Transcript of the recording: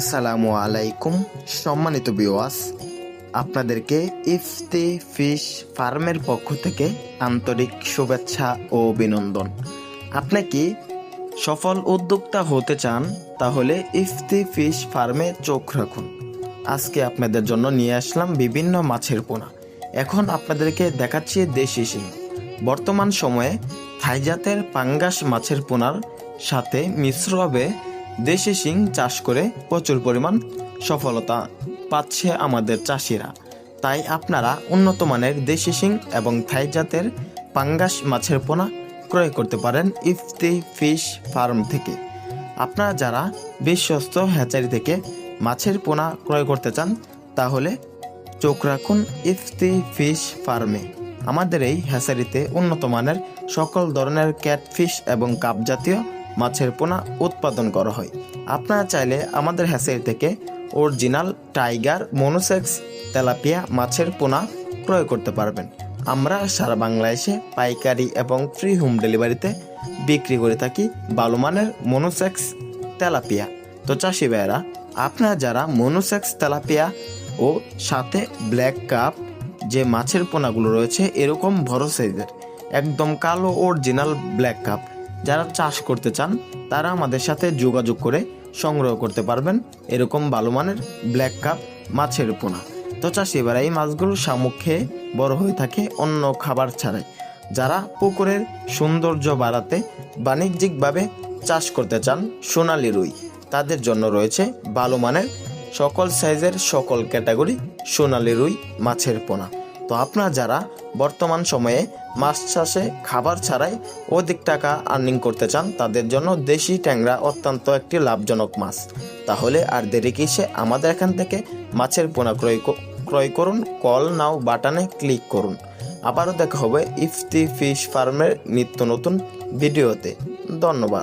আসসালামু আলাইকুম, সম্মানিত বিওয়াস আপনাদেরকে ইফতি ফিশ ফার্মের পক্ষ থেকে আন্তরিক শুভেচ্ছা ও অভিনন্দন। আপনি কি সফল উদ্যোক্তা হতে চান, তাহলে ইফতি ফিশ ফার্মে চোখ রাখুন। আজকে আপনাদের জন্য নিয়ে আসলাম বিভিন্ন মাছের পোনা। এখন আপনাদেরকে দেখাচ্ছি দেশি শিং। বর্তমান সময়ে থাইজাতের পাঙ্গাস মাছের পোনার সাথে মিশ্রভাবে দেশি শিং চাষ করে প্রচুর পরিমাণ সফলতা পাচ্ছে আমাদের চাষিরা। তাই আপনারা উন্নত মানের দেশি শিং এবং থাই জাতের পাঙ্গাস মাছের পোনা ক্রয় করতে পারেন ইফতি ফিশ ফার্ম থেকে। আপনারা যারা বিশ্বস্ত হ্যাচারি থেকে মাছের পোনা ক্রয় করতে চান, তাহলে চোখ রাখুন ইফতি ফিশ ফার্মে। আমাদের এই হ্যাচারিতে উন্নত মানের সকল ধরনের ক্যাটফিশ এবং কাপ জাতীয় মাছের পোনা উৎপাদন করা হয়। আপনারা চাইলে আমাদের হ্যাচারি থেকে অরিজিনাল টাইগার মনোসেক্স তেলাপিয়া মাছের পোনা ক্রয় করতে পারবেন। আমরা সারা বাংলাদেশে পাইকারি এবং ফ্রি হোম ডেলিভারিতে বিক্রি করে থাকি বালুমানের মানের মনোসেক্স তেলাপিয়া। তো চাষি ভাইয়েরা, আপনারা যারা মনোসেক্স তেলাপিয়া ও সাথে ব্ল্যাক কাপ যে মাছের পোনাগুলো রয়েছে, এরকম বড় সাইজের, একদম কালো অরিজিনাল ব্ল্যাক কাপ যারা চাষ করতে চান, তারা আমাদের সাথে যোগাযোগ করে সংগ্রহ করতে পারবেন এরকম ভালো মানের ব্ল্যাক কাপ মাছের পোনা। তো চাষি, এবার এই মাছগুলো খেয়ে বড় হয়ে থাকে অন্য খাবার ছাড়াই। যারা পুকুরের সৌন্দর্য বাড়াতে বাণিজ্যিকভাবে চাষ করতে চান, সোনালি রুই, তাদের জন্য রয়েছে ভালো মানের সকল সাইজের সকল ক্যাটাগরি সোনালি রুই মাছের পোনা। তো আপনারা যারা বর্তমান সময়ে মাছ চাষে খাবার ছাড়াই অধিক টাকা আর্নিং করতে চান, তাদের জন্য দেশি ট্যাংরা অত্যন্ত একটি লাভজনক মাছ। তাহলে আর দেরি কিসে আমাদের এখান থেকে মাছের পোনা ক্রয় ক্রয় করুন, কল নাও বাটনে ক্লিক করুন। আবারও দেখা হবে ইফতি ফিশ ফার্মের নিত্য নতুন ভিডিওতে। ধন্যবাদ।